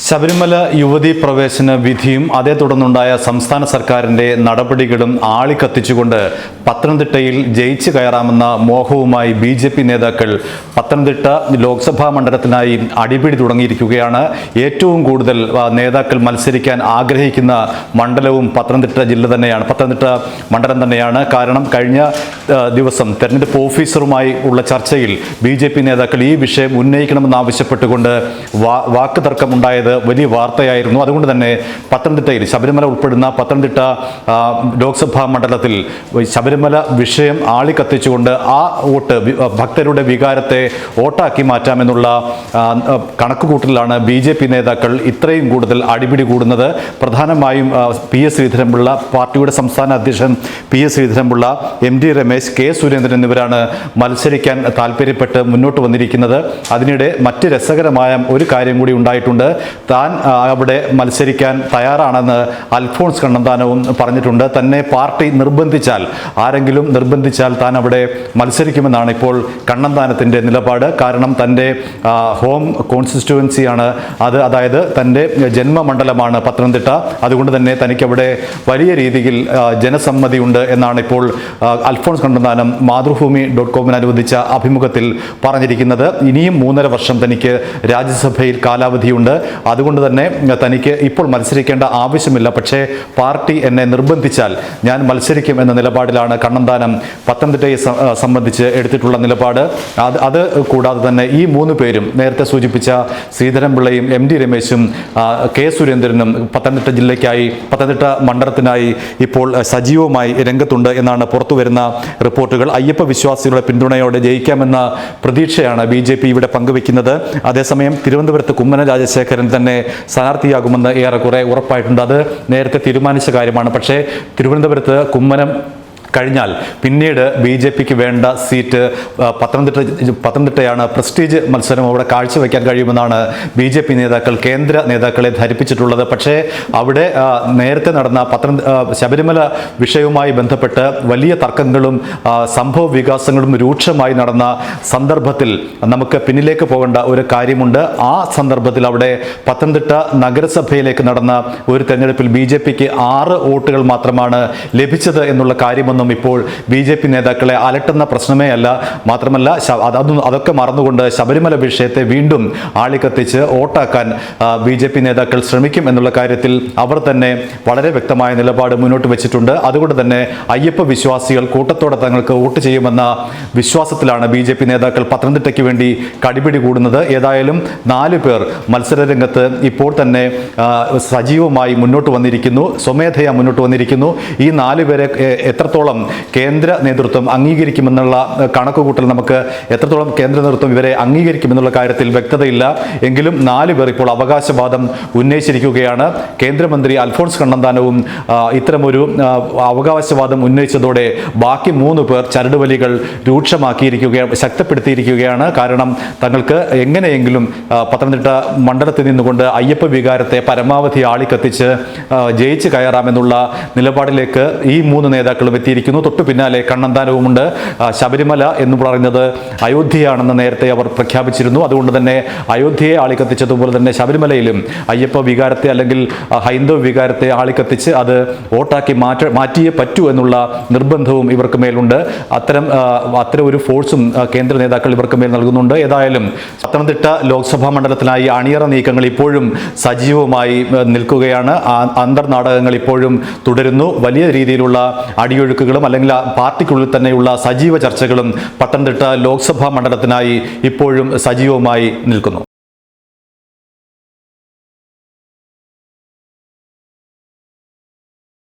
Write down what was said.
ശബരിമല യുവതി പ്രവേശന വിധിയും അതേ തുടർന്നുണ്ടായ സംസ്ഥാന സർക്കാരിന്റെ നടപടികളും ആളിക്കത്തിച്ചുകൊണ്ട് പത്തനംതിട്ടയിൽ ജയിച്ചു കയറാമെന്ന മോഹവുമായി ബി ജെ പി നേതാക്കൾ പത്തനംതിട്ട ലോക്സഭാ മണ്ഡലത്തിനായി അടിപിടി തുടങ്ങിയിരിക്കുകയാണ്. ഏറ്റവും കൂടുതൽ നേതാക്കൾ മത്സരിക്കാൻ ആഗ്രഹിക്കുന്ന മണ്ഡലവും പത്തനംതിട്ട ജില്ല തന്നെയാണ് പത്തനംതിട്ട മണ്ഡലം തന്നെയാണ്. കാരണം കഴിഞ്ഞ ദിവസം തെരഞ്ഞെടുപ്പ് ഓഫീസറുമായി ഉള്ള ചർച്ചയിൽ ബി നേതാക്കൾ ഈ വിഷയം ഉന്നയിക്കണമെന്നാവശ്യപ്പെട്ടുകൊണ്ട് വാക്ക് തർക്കമുണ്ടായത് വലിയ വാർത്തയായിരുന്നു. അതുകൊണ്ട് തന്നെ പത്തനംതിട്ടയിൽ ശബരിമല ഉൾപ്പെടുന്ന പത്തനംതിട്ട ലോക്സഭാ മണ്ഡലത്തിൽ ശബരിമല വിഷയം ആളിക്കത്തിച്ചുകൊണ്ട് ആ വോട്ട് ഭക്തരുടെ വികാരത്തെ വോട്ടാക്കി മാറ്റാമെന്നുള്ള കണക്കുകൂട്ടലിലാണ് ബി ജെ പി നേതാക്കൾ ഇത്രയും കൂടുതൽ അടിപിടി കൂടുന്നത്. പ്രധാനമായും പി എസ് ശ്രീധരൻപിള്ള പാർട്ടിയുടെ സംസ്ഥാന അധ്യക്ഷൻ P S Sreedharan Pillai M D Ramesh K Surendran എന്നിവരാണ് മത്സരിക്കാൻ താല്പര്യപ്പെട്ട് മുന്നോട്ട് വന്നിരിക്കുന്നത്. അതിനിടെ മറ്റ് രസകരമായ ഒരു കാര്യം കൂടി ഉണ്ടായിട്ടുണ്ട്. താൻ അവിടെ മത്സരിക്കാൻ തയ്യാറാണെന്ന് അൽഫോൺസ് കണ്ണന്താനവും പറഞ്ഞിട്ടുണ്ട്. തന്നെ പാർട്ടി നിർബന്ധിച്ചാൽ ആരെങ്കിലും നിർബന്ധിച്ചാൽ താൻ അവിടെ മത്സരിക്കുമെന്നാണ് ഇപ്പോൾ കണ്ണന്താനത്തിന്റെ നിലപാട്. കാരണം തന്റെ ഹോം കോൺസ്റ്റിറ്റ്യുവൻസിയാണ് അത്. അതായത് തന്റെ ജന്മമണ്ഡലമാണ് പത്തനംതിട്ട. അതുകൊണ്ട് തന്നെ തനിക്കവിടെ വലിയ രീതിയിൽ ജനസമ്മതിയുണ്ട് എന്നാണ് ഇപ്പോൾ അൽഫോൺസ് കണ്ണന്താനം മാതൃഭൂമി ഡോട്ട് കോമിന് അനുവദിച്ച അഭിമുഖത്തിൽ പറഞ്ഞിരിക്കുന്നത്. ഇനിയും മൂന്നര വർഷം തനിക്ക് രാജ്യസഭയിൽ കാലാവധിയുണ്ട്. അതുകൊണ്ട് തന്നെ തനിക്ക് ഇപ്പോൾ മത്സരിക്കേണ്ട ആവശ്യമില്ല. പക്ഷേ പാർട്ടി എന്നെ നിർബന്ധിച്ചാൽ ഞാൻ മത്സരിക്കും എന്ന നിലപാടിലാണ് കണ്ണന്താനം പത്തനംതിട്ടയെ സംബന്ധിച്ച് എടുത്തിട്ടുള്ള നിലപാട്. അത് അത് കൂടാതെ തന്നെ ഈ മൂന്ന് പേരും നേരത്തെ സൂചിപ്പിച്ച ശ്രീധരൻപിള്ളയും എം ഡി രമേശും കെ സുരേന്ദ്രനും പത്തനംതിട്ട ജില്ലയ്ക്കായി പത്തനംതിട്ട മണ്ഡലത്തിനായി ഇപ്പോൾ സജീവമായി രംഗത്തുണ്ട് എന്നാണ് പുറത്തു വരുന്ന റിപ്പോർട്ടുകൾ. അയ്യപ്പ വിശ്വാസികളുടെ പിന്തുണയോടെ ജയിക്കാമെന്ന പ്രതീക്ഷയാണ് ബി ജെ പി ഇവിടെ പങ്കുവെക്കുന്നത്. അതേസമയം തിരുവനന്തപുരത്ത് കുമ്മന രാജശേഖരൻ തന്നെ സ്ഥാനാർത്ഥിയാകുമെന്ന് ഏറെക്കുറെ ഉറപ്പായിട്ടുണ്ട്. അത് നേരത്തെ തീരുമാനിച്ച കാര്യമാണ്. പക്ഷേ തിരുവനന്തപുരത്ത് കുമ്മനം കഴിഞ്ഞാൽ പിന്നീട് ബി ജെ പിക്ക് വേണ്ട സീറ്റ് പത്തനംതിട്ട പത്തനംതിട്ടയാണ് പ്രസ്റ്റീജ് മത്സരം അവിടെ കാഴ്ചവെക്കാൻ കഴിയുമെന്നാണ് ബി ജെ പി നേതാക്കൾ കേന്ദ്ര നേതാക്കളെ ധരിപ്പിച്ചിട്ടുള്ളത്. പക്ഷേ അവിടെ നേരത്തെ നടന്ന പത്തനം ശബരിമല വിഷയവുമായി ബന്ധപ്പെട്ട് വലിയ തർക്കങ്ങളും സംഭവ വികാസങ്ങളും രൂക്ഷമായി നടന്ന സന്ദർഭത്തിൽ നമുക്ക് പിന്നിലേക്ക് പോകേണ്ട ഒരു കാര്യമുണ്ട്. ആ സന്ദർഭത്തിൽ അവിടെ പത്തനംതിട്ട നഗരസഭയിലേക്ക് നടന്ന ഒരു തെരഞ്ഞെടുപ്പിൽ ബി ജെ പിക്ക് ആറ് വോട്ടുകൾ മാത്രമാണ് ലഭിച്ചത് എന്നുള്ള കാര്യമൊന്നും ഇപ്പോൾ ബി ജെ പി നേതാക്കളെ അലട്ടുന്ന പ്രശ്നമേ അല്ല. മാത്രമല്ല അതൊന്നും അതൊക്കെ മറന്നുകൊണ്ട് ശബരിമല വിഷയത്തെ വീണ്ടും ആളിക്കത്തിച്ച് വോട്ടാക്കാൻ ബി ജെ പി നേതാക്കൾ ശ്രമിക്കും എന്നുള്ള കാര്യത്തിൽ അവർ തന്നെ വളരെ വ്യക്തമായ നിലപാട് മുന്നോട്ട് വെച്ചിട്ടുണ്ട്. അതുകൊണ്ട് തന്നെ അയ്യപ്പ വിശ്വാസികൾ കൂട്ടത്തോടെ തങ്ങൾക്ക് വോട്ട് ചെയ്യുമെന്ന വിശ്വാസത്തിലാണ് ബി ജെ പി നേതാക്കൾ പത്തനംതിട്ടയ്ക്ക് വേണ്ടി കടിപിടി കൂടുന്നത്. ഏതായാലും നാല് പേർ മത്സരരംഗത്ത് ഇപ്പോൾ തന്നെ സജീവമായി മുന്നോട്ട് വന്നിരിക്കുന്നു. സ്വമേധയാ മുന്നോട്ട് വന്നിരിക്കുന്നു. ഈ നാല് പേരെ എ- എത്രത്തോളം കേന്ദ്ര നേതൃത്വം അംഗീകരിക്കുമെന്നുള്ള കണക്കുകൂട്ടൽ നമുക്ക് എത്രത്തോളം കേന്ദ്ര നേതൃത്വം ഇവരെ അംഗീകരിക്കുമെന്നുള്ള കാര്യത്തിൽ വ്യക്തതയില്ല. എങ്കിലും നാല് പേർ ഇപ്പോൾ അവകാശവാദം ഉന്നയിച്ചിരിക്കുകയാണ്. കേന്ദ്രമന്ത്രി അൽഫോൺസ് കണ്ണന്താനവും ഇത്തരമൊരു അവകാശവാദം ഉന്നയിച്ചതോടെ ബാക്കി മൂന്ന് പേർ ചരടുവലികൾ രൂക്ഷമാക്കിയിരിക്കുകയാണ് ശക്തിപ്പെടുത്തിയിരിക്കുകയാണ്. കാരണം തങ്ങൾക്ക് എങ്ങനെയെങ്കിലും പത്തനംതിട്ട മണ്ഡലത്തിൽ നിന്നുകൊണ്ട് അയ്യപ്പ വികാരത്തെ പരമാവധി ആളിക്കത്തിച്ച് ജയിച്ച് കയറാമെന്നുള്ള നിലപാടിലേക്ക് ഈ മൂന്ന് നേതാക്കളും എത്തിയിരിക്കുന്നു തൊട്ടു പിന്നാലെ കണ്ണന്താനവുമുണ്ട്. ശബരിമല എന്ന് പറയുന്നത് അയോധ്യയാണെന്ന് നേരത്തെ അവർ പ്രഖ്യാപിച്ചിരുന്നു. അതുകൊണ്ട് തന്നെ അയോധ്യയെ ആളിക്കത്തിച്ചതുപോലെ തന്നെ ശബരിമലയിലും അയ്യപ്പ വികാരത്തെ അല്ലെങ്കിൽ ഹൈന്ദവ വികാരത്തെ ആളിക്കത്തിച്ച് അത് വോട്ടാക്കി മാറ്റ മാറ്റിയേ പറ്റൂ എന്നുള്ള നിർബന്ധവും ഇവർക്ക് മേലുണ്ട്. അത്തരം അത്തരം ഒരു ഫോഴ്സും കേന്ദ്ര നേതാക്കൾ ഇവർക്ക് മേൽ നൽകുന്നുണ്ട്. ഏതായാലും പത്തനംതിട്ട ലോക്സഭാ മണ്ഡലത്തിനായി അണിയറ നീക്കങ്ങൾ ഇപ്പോഴും സജീവമായി നിൽക്കുകയാണ്. അന്തർനാടകങ്ങൾ ഇപ്പോഴും തുടരുന്നു. വലിയ രീതിയിലുള്ള അടിയൊഴുക്കുകളും അല്ലെങ്കിൽ പാർട്ടിക്കുള്ളിൽ തന്നെയുള്ള സജീവ ചർച്ചകളും പത്തനംതിട്ട ലോക്സഭാ മണ്ഡലത്തിനായി ഇപ്പോഴും സജീവമായി നിൽക്കുന്നു.